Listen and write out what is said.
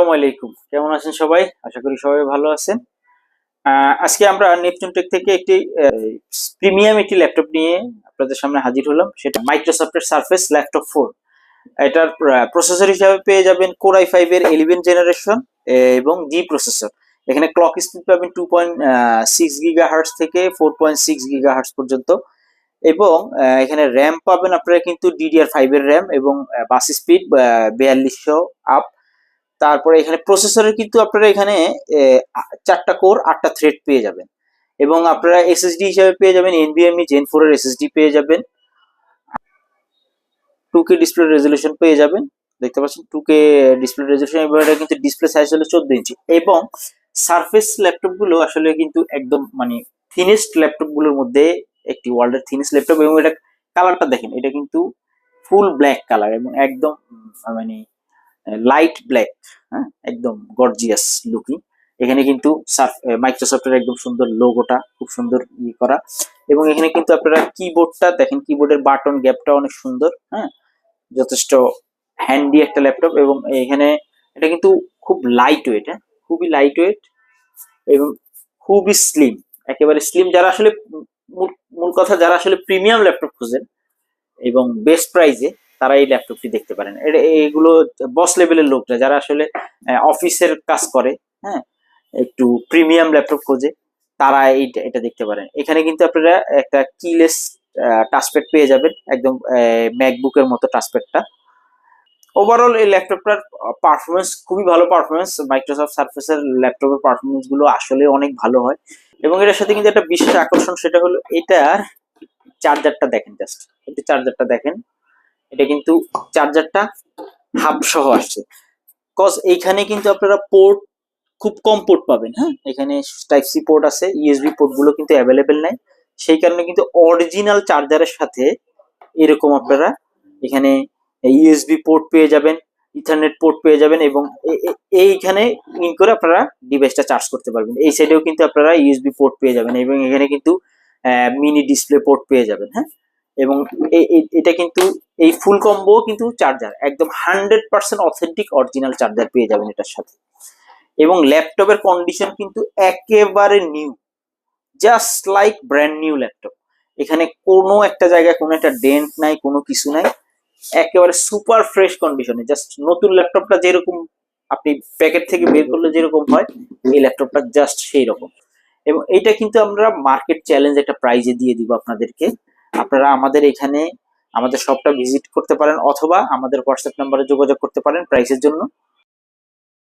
আসসালামু আলাইকুম। কেমন আছেন সবাই? আশা করি সবাই ভালো আছেন। আজকে আমরা নেপচুন টেক থেকে একটি প্রিমিয়াম একটি ল্যাপটপ নিয়ে আপনাদের সামনে হাজির হলাম। সেটা মাইক্রোসফটের সার্ফেস ল্যাপটপ ফোর এটার প্রসেসর হিসাবে পেয়ে যাবেন কোর আই ফাইভ এর ইলেভেন জেনারেশন এবং জি প্রসেসর এখানে ক্লক স্পিড পাবেন টু পয়েন্ট সিক্স গিগা থেকে ফোর পয়েন্ট সিক্স গিগা পর্যন্ত। এবং এখানে র্যাম পাবেন আপনারা কিন্তু ডিডিআর ফাইভ এর র্যাম এবং বাস স্পিড বিয়াল্লিশশো আপ তারপরে এখানে প্রসেসরের কিন্তু আপনারা এখানে চারটা কোর আটটা থ্রেড পেয়ে যাবেন। এবং আপনারা এসএসডি হিসাবে পেয়ে যাবেন এনবিএমই জেন ফোর এর এসএসডি পেয়ে যাবেন। টু কে ডিসপ্লে রেজলিউশন পেয়ে যাবেন। দেখতে পাচ্ছেন টু কে ডিসপ্লে রেজলিউশন এবং এটা কিন্তু ডিসপ্লে সাইজ হলো চোদ্দ ইঞ্চি। এবং সারফেস ল্যাপটপগুলো আসলে কিন্তু একদম মানে থিনেস্ট ল্যাপটপগুলোর মধ্যে একটি ওয়ার্ল্ডের থিনেস্ট ল্যাপটপ এবং এটা কালারটা দেখেন, এটা কিন্তু ফুল ব্ল্যাক কালার এবং একদম মানে লাইট ব্ল্যাক হ্যাঁ একদম গর্জিয়াস লুকিং এখানে কিন্তু মাইক্রোসফটের একদম সুন্দর লোগোটা খুব সুন্দর ই করা। এবং এখানে কিন্তু আপনারা কিবোর্ডটা দেখেন কিবোর্ডের বাটন গ্যাপটা অনেক সুন্দর হ্যাঁ যথেষ্ট হ্যান্ডি একটা ল্যাপটপ এবং এখানে এটা কিন্তু খুব লাইট ওয়েট হ্যাঁ খুবই লাইট ওয়েট এবং খুবই স্লিম একেবারে স্লিম যারা আসলে, মূল কথা যারা আসলে প্রিমিয়াম ল্যাপটপ খুঁজেন এবং বেস্ট প্রাইজে তারা এই ল্যাপটপটি দেখতে পারেন। এগুলো বস লেভেলের লোকরা যারা আসলে অফিসের কাজ করে হ্যাঁ একটু প্রিমিয়াম ল্যাপটপ খোঁজে, তারা এইটা, এটা দেখতে পারেন। এখানে কিন্তু আপনারা একটা কিলেস টাচপ্যাড পেয়ে যাবেন, একদম ম্যাকবুকের মতো টাচপ্যাডটা ওভারঅল এই ল্যাপটপটার পারফরমেন্স খুবই ভালো পারফরমেন্স মাইক্রোসফট সার্ফেসের ল্যাপটপের পারফরমেন্সগুলো আসলে অনেক ভালো হয়। এবং এটার সাথে কিন্তু একটা বিশেষ আকর্ষণ সেটা হলো, এটার চার্জারটা দেখেন জাস্ট এটা চার্জারটা দেখেন। এটা কিন্তু চার্জারটা হাফ সহ আসছে। কজ এইখানে কিন্তু আপনারা পোর্ট খুব কম পোর্ট পাবেন হ্যাঁ? এখানে টাইপ সি পোর্ট আছে ইউএসবি পোর্টগুলো কিন্তু অ্যাভেলেবেল নাই। সেই কারণে কিন্তু অরিজিনাল চার্জারের সাথে এরকম আপনারা এখানে ইউএসবি পোর্ট পেয়ে যাবেন ইথারনেট পোর্ট পেয়ে যাবেন এবং এইখানে ইন করে আপনারা ডিভাইসটা চার্জ করতে পারবেন। এই সাইডেও কিন্তু আপনারা ইউএসবি পোর্ট পেয়ে যাবেন এবং এখানে কিন্তু মিনি ডিসপ্লে পোর্ট পেয়ে যাবেন হ্যাঁ? এবং এটা কিন্তু, এই ফুল কম্বো কিন্তু চার্জার একদম hundred percent authentic original charger পেয়ে যাবেন এটার সাথে। এবং ল্যাপটপের কন্ডিশন কিন্তু একেবারে new just like brand new laptop এখানে কোনো একটা জায়গায় কোনো একটা ডেন্ট নাই, কোনো কিছু নাই, একেবারে সুপার ফ্রেশ কন্ডিশনে জাস্ট নতুন ল্যাপটপটা যেরকম আপনি প্যাকেট থেকে বের করলে যেরকম হয়, এই ল্যাপটপটা জাস্ট সেই রকম এবং এইটা কিন্তু আমরা মার্কেট চ্যালেঞ্জ একটা প্রাইজে দিয়ে দিব আপনাদেরকে। আপনারা আমাদের এখানে আমাদের শপটা ভিজিট করতে পারেন অথবা আমাদের হোয়াটসঅ্যাপ নাম্বারে যোগাযোগ করতে পারেন প্রাইসের জন্য।